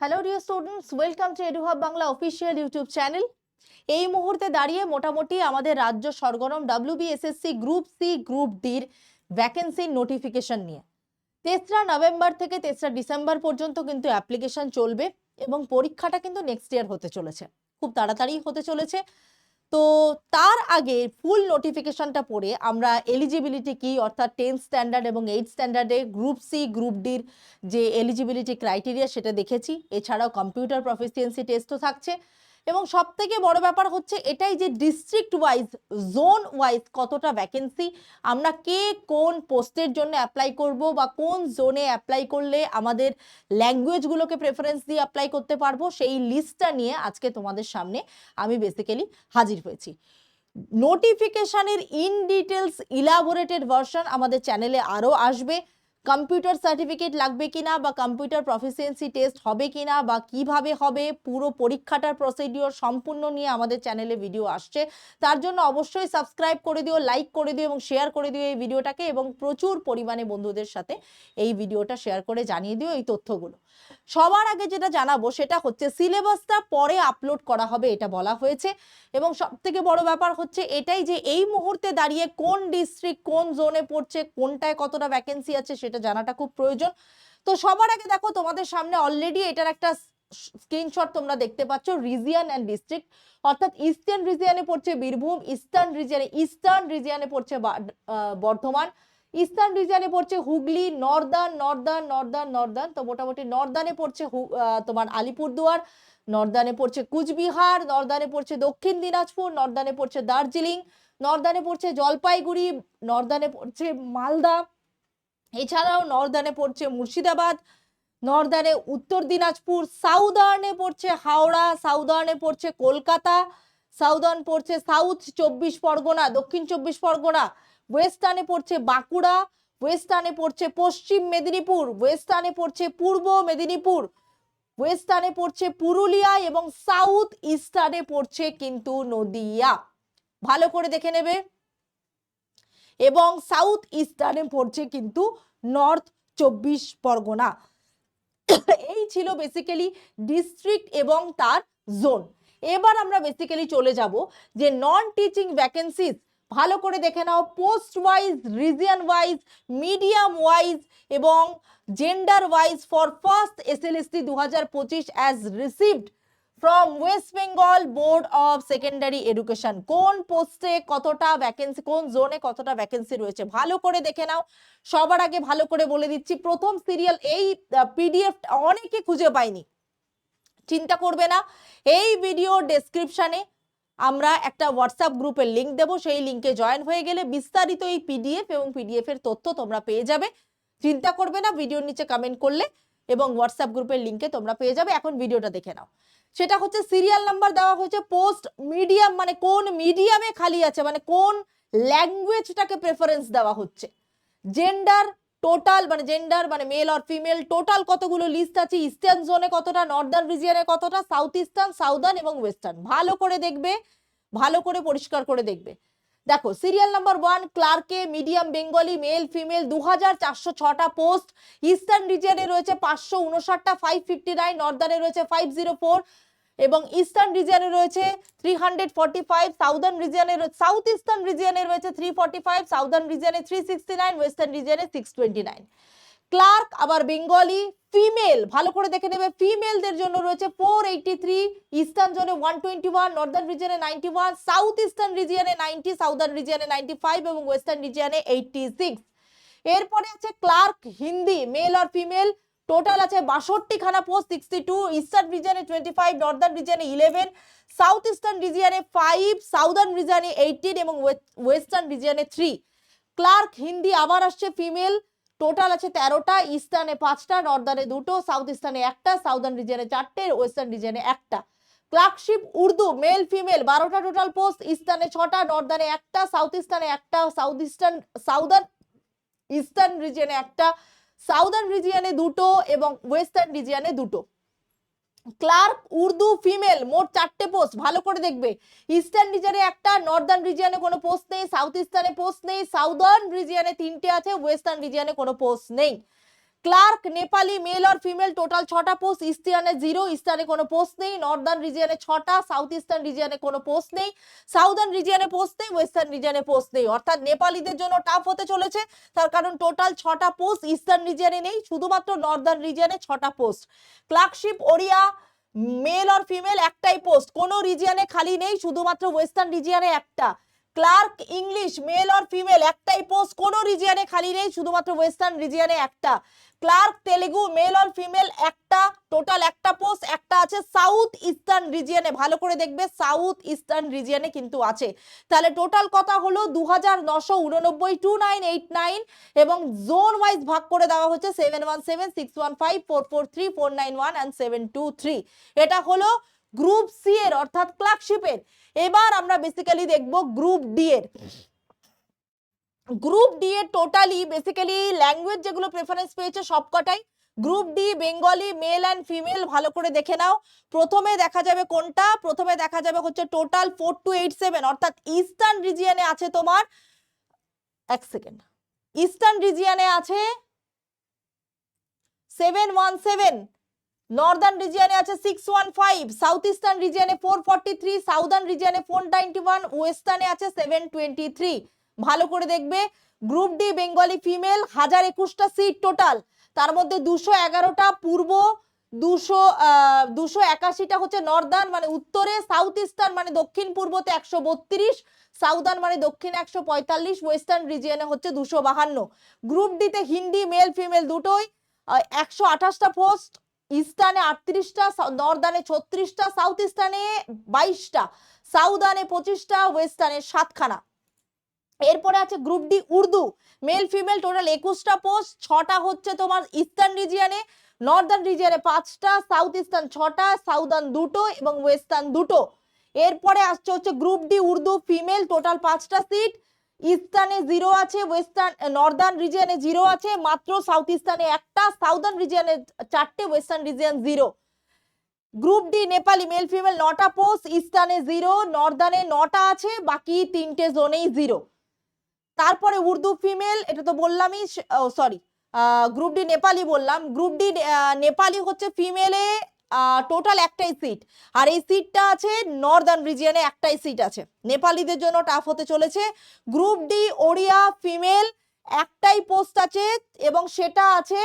Hello dear students welcome to EduHub Bangla official YouTube channel এই মুহূর্তে দাঁড়িয়ে মোটামুটি আমাদের রাজ্য সরগরম ডাব্লিউবিএসএসসি গ্রুপ সি গ্রুপ ডির ভ্যাকেন্সির নোটিফিকেশন নিয়ে। তেসরা নভেম্বর থেকে তেসরা ডিসেম্বর পর্যন্ত কিন্তু অ্যাপ্লিকেশন চলবে এবং পরীক্ষাটা কিন্তু নেক্সট ইয়ার হতে চলেছে। খুব তাড়াতাড়ি হতে চলেছে। তো তার আগে ফুল নোটিফিকেশনটা পড়ে আমরা এলিজিবিলিটি কি, অর্থাৎ টেন্থ স্ট্যান্ডার্ড এবং এইট স্ট্যান্ডার্ডে গ্রুপ সি গ্রুপ ডির যে এলিজিবিলিটি ক্রাইটেরিয়া সেটা দেখেছি। এছাড়াও কম্পিউটার প্রফিসিয়েন্সি টেস্টও থাকছে। এবং সব থেকে বড় ব্যাপার হচ্ছে এটাই যে ডিস্ট্রিক্ট ওয়াইজ জোন ওয়াইজ কতটা ভ্যাকেন্সি আমরা কে কোন পোস্টের জন্য অ্যাপ্লাই করব বা কোন জোনে অ্যাপ্লাই করলে আমাদের ল্যাঙ্গুয়েজগুলোকে প্রেফারেন্স দিয়ে অ্যাপ্লাই করতে পারব, সেই লিস্টটা নিয়ে আজকে তোমাদের সামনে আমি বেসিক্যালি হাজির হয়েছি। নোটিফিকেশানের ইন ডিটেলস ইলাবোরেটেড ভার্সন আমাদের চ্যানেলে আরও আসবে। কম্পিউটার সার্টিফিকেট লাগবে কিনা বা কম্পিউটার প্রফিসিয়েন্সি টেস্ট হবে কিনা বা কীভাবে হবে, পুরো পরীক্ষাটার প্রসিডিওর সম্পূর্ণ নিয়ে আমাদের চ্যানেলে ভিডিও আসছে। তার জন্য অবশ্যই সাবস্ক্রাইব করে দিও লাইক করে দিও এবং শেয়ার করে দিও এই ভিডিওটাকে এবং প্রচুর পরিমাণে বন্ধুদের সাথে এই ভিডিওটা শেয়ার করে জানিয়ে দিও এই তথ্যগুলো। সবার আগে যেটা জানাব সেটা হচ্ছে সিলেবাসটা পরে আপলোড করা হবে এটা বলা হয়েছে এবং সব থেকে বড় ব্যাপার হচ্ছে এটাই যে এই মুহূর্তে দাঁড়িয়ে কোন ডিস্ট্রিক্ট কোন জোনে পড়ছে, কোনটায় কতটা ভ্যাকেন্সি আছে সেটা জানাটা খুব প্রয়োজন। তো সবার আগে দেখো, তোমাদের সামনে অলরেডি এটার একটা স্ক্রিনশট তোমরা দেখতে পাচ্ছ রিজিয়ান অ্যান্ড ডিস্ট্রিক্ট অর্থাৎ ইস্টার্ন রিজিয়ানে পড়ছে বীরভূম ইস্টার্ন রিজিয়ানে ইস্টার্ন রিজিয়ানে পড়ছে বর্ধমান। ইস্টার্ন রিজিয়নে পড়ছে Hooghly northern northern northern northern তো মোটামুটি নর্দার্নে পড়ছে তোমার আলিপুরদুয়ার নর্দার্নে পড়ছে কুচবিহার নর্দার্নে পড়ছে দক্ষিণ দিনাজপুর নর্দার্নে পড়ছে দার্জিলিং নর্দার্নে পড়ছে জলপাইগুড়ি নর্দার্নে পড়ছে মালদা। এছাড়াও নর্দার্নে পড়ছে মুর্শিদাবাদ নর্দার্নে উত্তর দিনাজপুর, সাউদার্নে পড়ছে হাওড়া, সাউদার্নে পড়ছে কলকাতা, সাউদার্ন পড়ছে সাউথ চব্বিশ পরগনা, দক্ষিণ চব্বিশ পরগনা, ওয়েস্টার্নে পড়ছে বাঁকুড়া, ওয়েস্টার্নে পড়ছে পশ্চিম মেদিনীপুর, ওয়েস্টার্নে পড়ছে পূর্ব মেদিনীপুর, ওয়েস্টার্নে পড়ছে পুরুলিয়া এবং সাউথ ইস্টার্নে পড়ছে কিন্তু নদিয়া। ভালো করে দেখে নেবে। এবং সাউথ ইস্টার্নে পড়ছে কিন্তু নর্থ চব্বিশ পরগনা। এই ছিল বেসিক্যালি ডিস্ট্রিক্ট এবং তার জোন এবার আমরা বেসিক্যালি চলে যাব যে নন টিচিং ভ্যাকেন্সিস ভালো করে দেখে নাও post wise region wise medium wise এবং gender wise for first S L S T দু হাজার পঁচিশ as received from West Bengal board of secondary education কোন পোস্টে কতটা ভ্যাকেন্সি কোন জোনে কতটা ভ্যাকেন্সি রয়েছে? ভালো করে দেখে নাও। সবার আগে ভালো করে বলে দিচ্ছি, প্রথম সিরিয়াল এই পিডিএফ অনেকে খুঁজে পাইনি চিন্তা করবে না। এই ভিডিও ডেসক্রিপশনে আমরা একটা হোয়াটসঅ্যাপ গ্রুপের লিঙ্ক দেবো। সেই লিঙ্কে জয়েন হয়ে গেলে বিস্তারিত এই পিডিএফ এবং পিডিএফ এর তথ্য তোমরা পেয়ে যাবে। চিন্তা করবে না ভিডিওর নিচে কমেন্ট করলে এবং হোয়াটসঅ্যাপ গ্রুপের লিঙ্কে তোমরা পেয়ে যাবে। এখন ভিডিওটা দেখে নাও। সেটা হচ্ছে সিরিয়াল নাম্বার দেওয়া হয়েছে পোস্ট মিডিয়াম মানে কোন মিডিয়ামে খালি আছে মানে কোন ল্যাঙ্গুয়েজটাকে প্রেফারেন্স দেওয়া হচ্ছে। জেন্ডার টোটাল মানে জেন্ডার মানে মেল আর ফিমেল টোটাল কতগুলো লিস্ট আছে? ইস্টার্ন জোনে কতটা নর্দার্ন রিজিয়নে কতটা সাউথ ইস্টার্ন সাউদার্ন এবং ওয়েস্টার্ন ভালো করে দেখবে, ভালো করে পরিষ্কার করে দেখবে। দেখো সিরিয়াল নাম্বার ওয়ান ক্লার্কে মিডিয়াম বেঙ্গলি মেল ফিমেল দু হাজার চারশো ছটা পোস্ট ইস্টার্ন রিজিয়নে রয়েছে পাঁচশো উনষাটটা ফাইভ ফিফটি নাইন নর্দার্নে রয়েছে ফাইভ জিরো ফোর এবং ইস্টার্ন রিজিয়নে রয়েছে three hundred forty five southern রিজিয়নে south eastern রিজিয়নে রয়েছে থ্রি ফর্টি ফাইভ সাউদার্ন রিজিয়নে থ্রি সিক্সটি নাইন ওয়েস্টার্ন রিজিয়নে সিক্স টোয়েন্টি নাইন ক্লার্ক, আবার বেঙ্গলি ফিমেল, ভালো করে দেখে নেবে। ফিমেলদের জন্য রয়েছে ফোর এইটি থ্রি ইস্টার্ন জোনে ওয়ান টোয়েন্টি ওয়ান নর্দার্ন রিজিয়নে নাইনটি ওয়ান সাউথ ইস্টার্ন রিজিয়নে নাইনটি সাউদার্ন রিজিয়নে নাইনটি ফাইভ এবং ওয়েস্টার্ন রিজিয়নে এইটটি সিক্স এরপরে আছে ক্লার্ক, হিন্দি মেল আর ফিমেল টোটাল আছে বাষট্টি খানা post sixty two eastern রিজিয়নে twenty five northern রিজিয়নে ইলেভেন সাউথ ইস্টার্ন রিজিয়নে ফাইভ সাউদার্ন রিজিয়নে এইটিন এবং ওয়েস্টার্ন রিজিয়নে থ্রি ক্লার্ক, হিন্দি আবার আসছে ফিমেল টোটাল আছে তেরোটা ইস্টার্নে পাঁচটা নর্দার্নে দুটো সাউথ ইস্টার্নে একটা সাউদার্ন রিজিয়নে চারটে ওয়েস্টার্ন রিজিয়নে একটা। ক্লার্কশিপ উর্দু মেল ফিমেল বারোটা টোটাল পোস্ট ইস্টার্নে ছটা নর্দার্নে একটা সাউথ ইস্টার্নে একটা সাউথ ইস্টার্ন সাউদার্ন ইস্টার্ন রিজিয়নে একটা সাউদার্ন রিজিয়ানে দুটো এবং ওয়েস্টার্ন রিজিয়নে দুটো। ক্লার্ক, উর্দু, ফিমেল, মোট চারটে পোস্ট ভালো করে দেখবে। ইস্টার্ন রিজিয়নে একটা, নর্দার্ন রিজিয়ানে কোনো পোস্ট নেই সাউথ ইস্টার্নে পোস্ট নেই সাউদার্ন রিজিয়ানে তিনটে আছে ওয়েস্টার্ন রিজিয়নে কোনো পোস্ট নেই। ক্লার্ক, নেপালি, মেল আর ফিমেল, টোটাল ছটা পোস্ট ইস্টার্নে জিরো, ইস্টার্নে কোনো পোস্ট নেই, নর্দার্ন রিজিয়নে ছটা, সাউথ ইস্টার্ন রিজিয়নে কোনো পোস্ট নেই, সাউদার্ন রিজিয়নে পোস্ট নেই, ওয়েস্টার্ন রিজিয়নে পোস্ট নেই। অর্থাৎ নেপালিদের জন্য টাফ হতে চলেছে, তার কারণ টোটাল ছটা পোস্ট ইস্টার্ন রিজিয়নে নেই, শুধুমাত্র নর্দার্ন রিজিয়নে ছটা পোস্ট। ক্লার্কশিপ, ওড়িয়া, মেল আর ফিমেল একটাই পোস্ট, কোনো রিজিয়নে খালি নেই, শুধুমাত্র ওয়েস্টার্ন রিজিয়নে একটা। ক্লার্ক ইংলিশ, মেল আর ফিমেল, একটাই পোস্ট, কোনো রিজিয়নে খালি নেই, শুধুমাত্র ওয়েস্টার্ন রিজিয়নে একটা। ক্লার্ক তেলেগু, মেল আর ফিমেল, একটা, টোটাল একটা পোস্ট, একটা আছে সাউথ ইস্টার্ন রিজিয়নে ভালো করে দেখবে, সাউথ ইস্টার্ন রিজিয়নে কিন্তু আছে। তাহলে টোটাল কথা হলো দু হাজার নশো উননব্বই, টু নাইন এইট নাইন এবং জোন ওয়াইজ ভাগ করে দেওয়া হচ্ছে seven one seven, six one five, four four three, four nine one, and seven two three. এটা হলো গ্রুপ সি এর, অর্থাৎ ক্লার্কশিপের এবার আমরা বেসিক্যালি দেখব গ্রুপ ডি এর। গ্রুপ ডি এর টোটালি বেসিক্যালি ল্যাঙ্গুয়েজ যেগুলো প্রেফারেন্স পেয়েছে সবকটাই। Group D Bengali male and female ভালো করে দেখে নাও। প্রথমে দেখা যাবে কোনটা? প্রথমে দেখা যাবে হচ্ছে total four two eight seven অর্থাৎ ইস্টার্ন রিজিয়ানে আছে তোমার, এক সেকেন্ড ইস্টার্ন রিজিয়ানে আছে সেভেন ওয়ান সেভেন নর্দার্ন রিজিয়নে আছে six one five south eastern রিজিয়নে four forty three southern রিজিয়নে ফোর নাইনটি ওয়ান ওয়েস্টার্নে আছে সেভেন টোয়েন্টি থ্রি ভালো করে দেখবে গ্রুপ ডি বেঙ্গলি ফিমেল হাজার একুশটা সিট টোটাল তার মধ্যে দুশো এগারোটা পূর্ব, দুশো দুশো একাশিটা হচ্ছে নর্দার্ন মানে উত্তরে সাউথ ইস্টার্ন মানে দক্ষিণ পূর্বতে একশো বত্রিশ সাউদার্ন মানে দক্ষিণ একশো পঁয়তাল্লিশ ওয়েস্টার্ন রিজিয়নে হচ্ছে দুশো বাহান্ন। গ্রুপ ডিতে হিন্দি মেল ফিমেল দুটোই একশো আঠাশটা পোস্ট ইস্টার্নে আটত্রিশটা নর্দানে ছত্রিশটা, সাউথ ইস্টার্নে বাইশটা, সাউদার্নে পঁচিশটা, ওয়েস্টার্নে সাতখানা। এরপরে আছে group D Urdu, male female total একুশটা পোস্ট, ছটা হচ্ছে তোমার ইস্টার্ন রিজিয়ানে, নর্দার্ন রিজিয়ানে পাঁচটা, সাউথ ইস্টার্ন ছটা, সাউদার্ন দুটো এবং ওয়েস্টার্ন দুটো। এরপরে আসছে হচ্ছে group D Urdu, female total পাঁচটা সিট ইস্টার্নে জিরো আছে, ওয়েস্টার্ন নর্দার্ন রিজিয়নে জিরো আছে, মাত্র সাউথ ইস্টার্নে একটা সাউদার্ন রিজিয়নে চারটে western region zero group D Nepali male female নটা পোস্ট ইস্টার্নে জিরো নর্দার্নে নটা আছে, বাকি তিনটে জোনেই জিরো তারপরে উর্দু ফিমেল এটা তো বললামই সরি গ্রুপ ডি নেপালি বললাম। গ্রুপ ডি নেপালি হচ্ছে ফিমেলে টোটাল একটাই সিট আর এই সিটটা আছে নর্দার্ন রিজিয়নে একটাই সিট আছে। নেপালিদের জন্য টাফ হতে চলেছে। গ্রুপ ডি ওড়িয়া ফিমেল একটাই পোস্ট আছে এবং সেটা আছে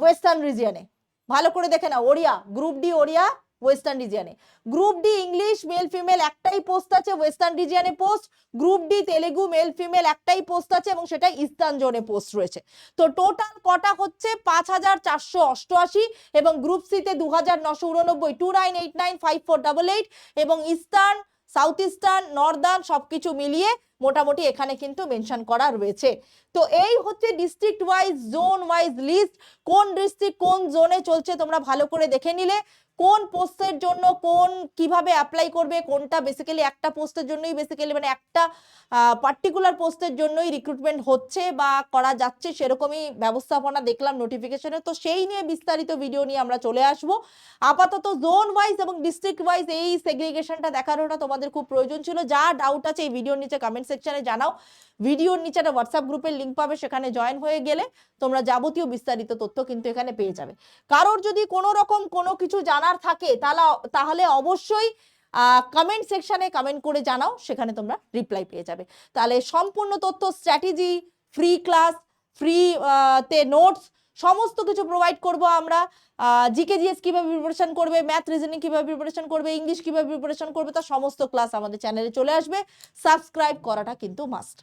ওয়েস্টার্ন রিজিয়নে ভালো করে দেখে না Odia group D Odia western রিজিয়নে group D English male female একটাই পোস্ট আছে western রিজিয়নে post group D Telugu male female একটাই পোস্ট আছে এবং সেটা ইস্টার্ন জোনে পোস্ট রয়েছে। তো টোটাল কটা হচ্ছে? পাঁচ হাজার চারশো অষ্টআশি এবং গ্রুপ সিতে দু হাজার নশো উননব্বই। Two nine eight nine five four double eight এবং ইস্টার্ন সাউথ ইস্টার্ন নর্দার্ন সবকিছু মিলিয়ে মোটামুটি এখানে কিন্তু মেনশন করা রয়েছে। তো এই হচ্ছে district wise zone wise list কোন ডিস্ট্রিক্ট কোন জোনে চলছে তোমরা ভালো করে দেখে নিলে। কোন পোস্টের জন্য কোন কীভাবে অ্যাপ্লাই করবে, কোনটা বেসিক্যালি একটা পোস্টের জন্যই বেসিক্যালি মানে একটা পার্টিকুলার পোস্টের জন্যই রিক্রুটমেন্ট হচ্ছে বা করা যাচ্ছে সেরকমই ব্যবস্থাপনা দেখলাম নোটিফিকেশনে তো সেই নিয়ে বিস্তারিত ভিডিও নিয়ে আমরা চলে আসব। আপাতত জোন ওয়াইজ এবং ডিস্ট্রিক্ট ওয়াইজ এই সেগ্রিগেশনটা দেখানোটা তোমাদের খুব প্রয়োজন ছিল। যা ডাউট আছে এই ভিডিওর নিচে কমেন্ট সেকশনে জানাও। ভিডিওর নিচে একটা হোয়াটসঅ্যাপ গ্রুপের লিঙ্ক পাবে, সেখানে জয়েন হয়ে গেলে তোমরা যাবতীয় বিস্তারিত তথ্য কিন্তু এখানে পেয়ে যাবে। কারোর যদি কোনো রকম কোনো কিছু জানার থাকে তাহলে তাহলে অবশ্যই কমেন্ট সেকশনে কমেন্ট করে জানাও, সেখানে তোমরা রিপ্লাই পেয়ে যাবে। তাহলে সম্পূর্ণ তথ্য স্ট্র্যাটেজি ফ্রি ক্লাস ফ্রি তে নোটস সমস্ত কিছু প্রোভাইড করব আমরা। জিকে জিএস কীভাবে প্রিপারেশন করবে ম্যাথ রিজনিং কীভাবে প্রিপারেশন করবে ইংলিশ কীভাবে প্রিপারেশন করবে তার সমস্ত ক্লাস আমাদের চ্যানেলে চলে আসবে। সাবস্ক্রাইব করাটা কিন্তু মাস্ট